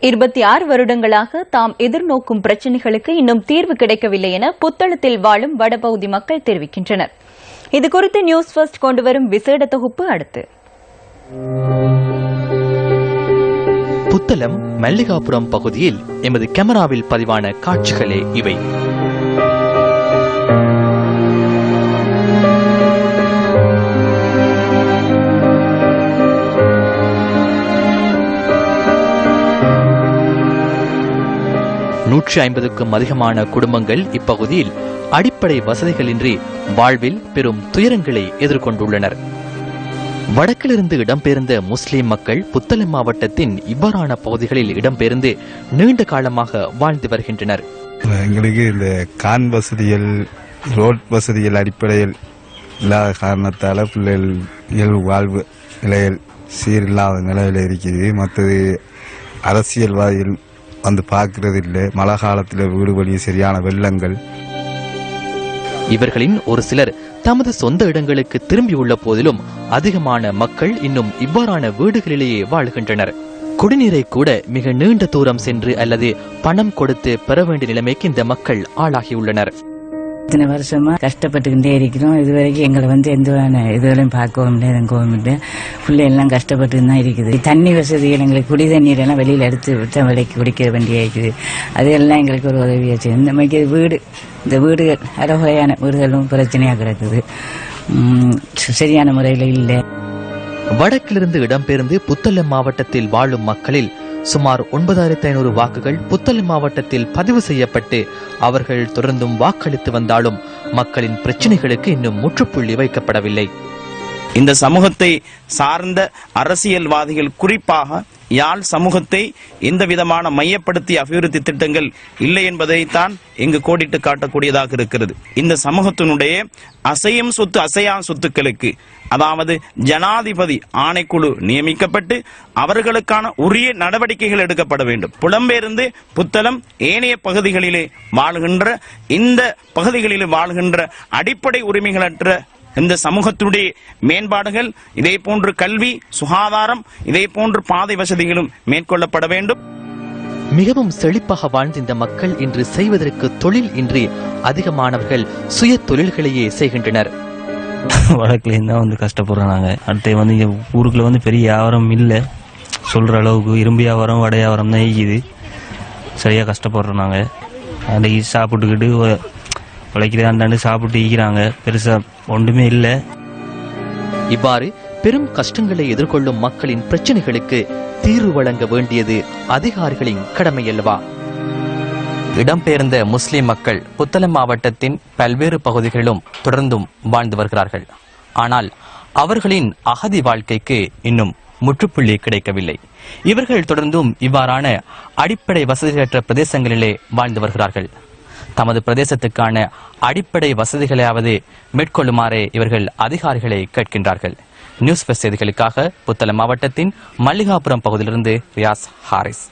இருபத்தி ஆறு வருடங்களாக தாம் எதிர்நோக்கும் பிரச்சினைகளுக்கு இன்னும் தீர்வு கிடைக்கவில்லை என புத்தளத்தில் வாழும் வடபகுதி மக்கள் தெரிவிக்கின்றனர். இதுகுறித்து நியூஸ் ஃபர்ஸ்ட் கொண்டுவரும் விசேட தொகுப்பு அடுத்து. புத்தளம் மல்லிகாபுரம் பகுதியில் எமது கேமராவில் பதிவான காட்சிகளே இவை. நூற்றி ஐம்பதுக்கும் அதிகமான குடும்பங்கள் இப்பகுதியில் அடிப்படை வசதிகளின்றி வாழ்வில் பெரும் துயரங்களை எதிர்கொண்டுள்ளனர். வடக்கிலிருந்து இடம்பெயர்ந்த முஸ்லிம் மக்கள் புத்தளம் மாவட்டத்தின் இவ்வாறான பகுதிகளில் இடம்பெயர்ந்து நீண்ட காலமாக வாழ்ந்து வருகின்றனர். எங்களுக்கு இந்த கான் வசதிகள் ரோட் வசதிகள் அடிப்படையில் இல்லாத காரணத்தால் பிள்ளைகள் இயல்பு வாழ்வு நிலையில் சீரில்லாத நிலையில் இருக்கிறது. மற்றது அரசியல்வாதிகள் வந்து பார்க்கறது இல்லை மழை காலத்தில் வீடு வழி சரியான வெள்ளங்கள். இவர்களின் ஒரு சிலர் தமது சொந்த இடங்களுக்கு திரும்பியுள்ள போதிலும் அதிகமான மக்கள் இன்னும் இவ்வாறான வீடுகளிலேயே வாழ்கின்றனர். குடிநீரை கூட மிக நீண்ட தூரம் சென்று அல்லது பணம் கொடுத்து பெற வேண்டிய நிலைமைக்கு இந்த மக்கள் ஆளாகியுள்ளனர். இத்தனை வருஷமா கஷ்டப்பட்டுக்கிட்டே இருக்கிறோம். இது வரைக்கும் எங்களை வந்து எந்த இதுவரையும் பார்க்கவும் இல்லை எதுவும் இல்லை. பிள்ளை எல்லாம் கஷ்டப்பட்டு தான் இருக்குது. தண்ணி வசதிகள் எங்களுக்கு குடி தண்ணீர் எல்லாம் வெளியில் எடுத்து விட்டு விலைக்கு குடிக்க வேண்டிய இருக்குது. அதெல்லாம் எங்களுக்கு ஒரு உதவியாச்சு இந்த மாதிரி வீடு இந்த வீடுகள் அறகுறையான வீடுகளும் பிரச்சனையாக கிடக்குது. சரியான முறையில் இல்லை. வடக்கிலிருந்து இடம்பெயர்ந்து புத்தளம் மாவட்டத்தில் வாழும் மக்களில் சுமார் ஒன்பதாயிரத்தி ஐநூறு வாக்குகள் புத்தளம் மாவட்டத்தில் பதிவு செய்யப்பட்டு அவர்கள் தொடர்ந்தும் வாக்களித்து வந்தாலும் மக்களின் பிரச்சனைகளுக்கு இன்னும் முற்றுப்புள்ளி வைக்கப்படவில்லை. இந்த சமூகத்தை சார்ந்த அரசியல்வாதிகள் குறிப்பாக யாழ் சமூகத்தை எந்த விதமான மையப்படுத்திய அபிவிருத்தி திட்டங்கள் இல்லை என்பதைத்தான் இங்கு கோடிட்டு காட்டக்கூடியதாக இருக்கிறது. இந்த சமூகத்தினுடைய அசையும் சொத்து அசையா சொத்துக்களுக்கு அதாவது ஜனாதிபதி ஆணைக்குழு நியமிக்கப்பட்டு அவர்களுக்கான உரிய நடவடிக்கைகள் எடுக்கப்பட வேண்டும். புலம்பெயர்ந்து புத்தளம் ஏனைய பகுதிகளிலே வாழ்கின்ற இந்த பகுதிகளிலே வாழ்கின்ற அடிப்படை உரிமைகளற்ற இந்த சமூகத்தினுடைய மேம்பாடுகள் இதே போன்று கல்வி சுகாதாரம் இதே போன்று பாதை வசதிகளும் மேற்கொள்ளப்பட வேண்டும். மிகவும் செழிப்பாக வாழ்ந்த இந்த மக்கள் இன்று செய்வதற்கு தொழில் இன்றி அதிகமானவர்கள் சுய தொழில்களையே செய்கின்றனர். வடக்குல இருந்தா வந்து கஷ்டப்படுறோம் நாங்க. அடுத்து வந்து இங்க ஊருக்குள்ள வந்து பெரிய வியாபாரம் இல்லை. சொல்ற அளவுக்கு இரும்பு வியாபாரம் வடை வியாபாரம் தான் ஈக்குது சரியா கஷ்டப்படுறோம் நாங்க. அன்றைக்கு சாப்பிட்டுக்கிட்டு உழைக்கிறது அந்தாண்டு சாப்பிட்டு ஈக்கிறாங்க பெருசா ஒன்றுமே இல்லை. இவ்வாறு பெரும் கஷ்டங்களை எதிர்கொள்ளும் மக்களின் பிரச்சனைகளுக்கு தீர்வு வழங்க வேண்டியது அதிகாரிகளின் கடமையல்லவா இடம்பெயர்ந்த முஸ்லிம் மக்கள் புத்தளம் மாவட்டத்தின் பல்வேறு பகுதிகளிலும் தொடர்ந்தும் வாழ்ந்து வருகிறார்கள். ஆனால் அவர்களின் அகதி வாழ்க்கைக்கு இன்னும் முற்றுப்புள்ளி கிடைக்கவில்லை. இவர்கள் தொடர்ந்தும் இவ்வாறான அடிப்படை வசதிகளற்ற பிரதேசங்களிலே வாழ்ந்து வருகிறார்கள். தமது பிரதேசத்துக்கான அடிப்படை வசதிகளையாவது மேற்கொள்ளுமாறே இவர்கள் அதிகாரிகளை கேட்கின்றார்கள். நியூஸ் பஸ் செய்திகளுக்காக புத்தளம் மாவட்டத்தின் மல்லிகாபுரம் பகுதியிலிருந்து ரியாஸ் ஹாரிஸ்.